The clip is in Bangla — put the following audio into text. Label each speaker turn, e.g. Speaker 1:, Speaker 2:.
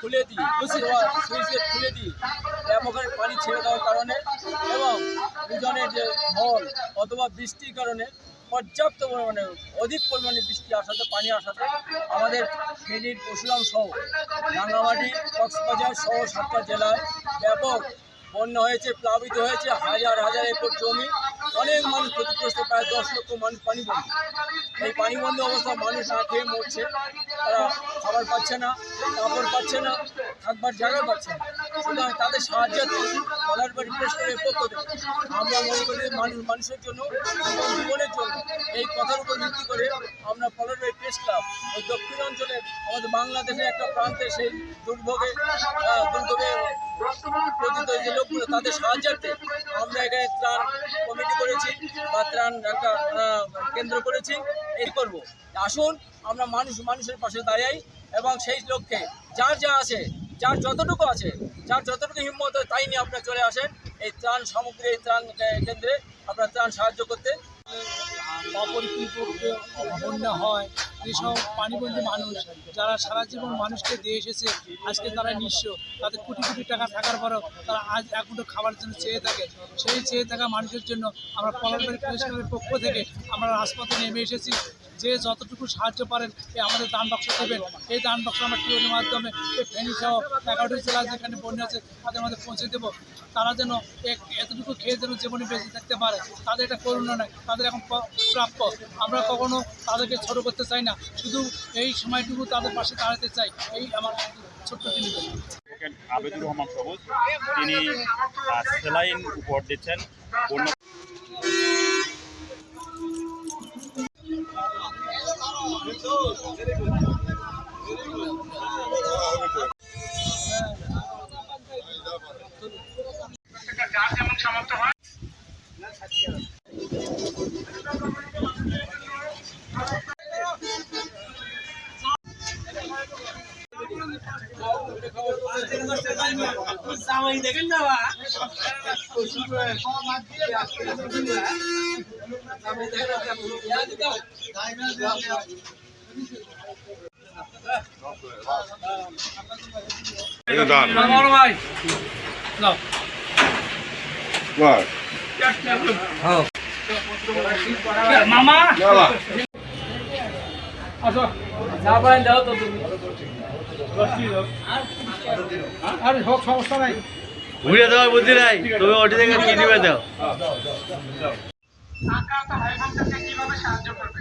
Speaker 1: খুলে দিই, খুশি সুইচ গেট খুলে দিই। ব্যাপকের পানি ছেড়ে দেওয়ার কারণে এবং দুজনের যে ঢল অথবা বৃষ্টির কারণে পর্যাপ্ত পরিমাণে, অধিক পরিমাণে বৃষ্টি আসাতে, পানি আসাতে আমাদের ফেনীর পশুরাম সহ, রাঙ্গামাটি, কক্সবাজার সহ সাতটা জেলায় ব্যাপক বন্যা হয়েছে, প্লাবিত হয়েছে হাজার হাজার একর জমি। অনেক মানুষ ক্ষতিগ্রস্ত, প্রায় দশ লক্ষ মানুষ পানিবন্দী। এই পানিবন্দী অবস্থা মানুষ না খেয়ে মরছে। তারা খাবার পাচ্ছে না, কাপড় পাচ্ছে না থাকবার জায়গা পাচ্ছে না। সুতরাং তাদের সাহায্যার্থে কলার বাড়ি করে পক্ষ থেকে। আমরা মনে করি মানুষ, মানুষের জন্য জীবনের জন্য এই কথার উপর ভিত্তি করে আমরা কলার বাড়ি প্রেস ক্লাব ওই দক্ষিণ অঞ্চলে আমাদের বাংলাদেশের একটা প্রান্তে সেই দুর্ভোগে দুর্ভোগে যে লোকগুলো, তাদের সাহায্যার্থে আমরা এখানে ত্রাণ কমিটি করেছি বা ত্রাণ একটা কেন্দ্র করেছি, এই করব। আসুন, আমরা মানুষ, মানুষের পাশে দাঁড়াই এবং সেই লক্ষ্যে যার যা আছে, যার যতটুকু আছে, যার যতটুকু হিম্মত হয় তাই নিয়ে আপনারা চলে আসেন। এই ত্রাণ সামগ্রী, এই ত্রাণ কেন্দ্রে আপনারা ত্রাণ সাহায্য করতে।
Speaker 2: অপরিকল্পিত বন্যা হয় যেসব পানিবন্দী মানুষ, যারা সারা জীবন মানুষকে দিয়ে এসেছে, আজকে তারা নিঃস্ব। তাদের কোটি কোটি টাকা থাকার পরেও তারা আজ এক মুঠো খাবার জন্য চেয়ে থাকে। সেই চেয়ে থাকা মানুষের জন্য আমরা পলাশবাড়ি পুলিশ পক্ষ থেকে আমরা রাজপথে নেমে এসেছি। যে যতটুকু সাহায্য পারেন এই আমাদের দান বাক্স দেবেন। এই দান বাক্স আমরা টিউনের মাধ্যমে এই ফেনী সহ এগারোটি জেলা যেখানে বন্যা আছে, তাদের মধ্যে পৌঁছে দেবো। তারা যেন এতটুকু খেয়ে যেন জীবনে বেঁচে থাকতে পারে। তাদের এটা করুণা নয়, তাদের এখন প্রাপ্য। আমরা কখনো তাদেরকে ছোট করতে চাই না। শুধু এই সময়টুকু তাদের পাশে দাঁড়াতে চাই এই আমার ছোট্ট নিবেদন
Speaker 3: আবেদুর রহমান সবুজ তিনি সেলাইন উপহার দিচ্ছেন। বন্য
Speaker 2: বড় ভাই নাও মামা আসো।
Speaker 1: যা পারেন দাও তো তুমি।
Speaker 2: আরে হোক সমস্যা নাই।
Speaker 4: ঘুরে দেওয়ার বুদ্ধি নাই। তুমি ওটি থেকে কি দিবে দাও।
Speaker 2: কীভাবে সাহায্য করবে?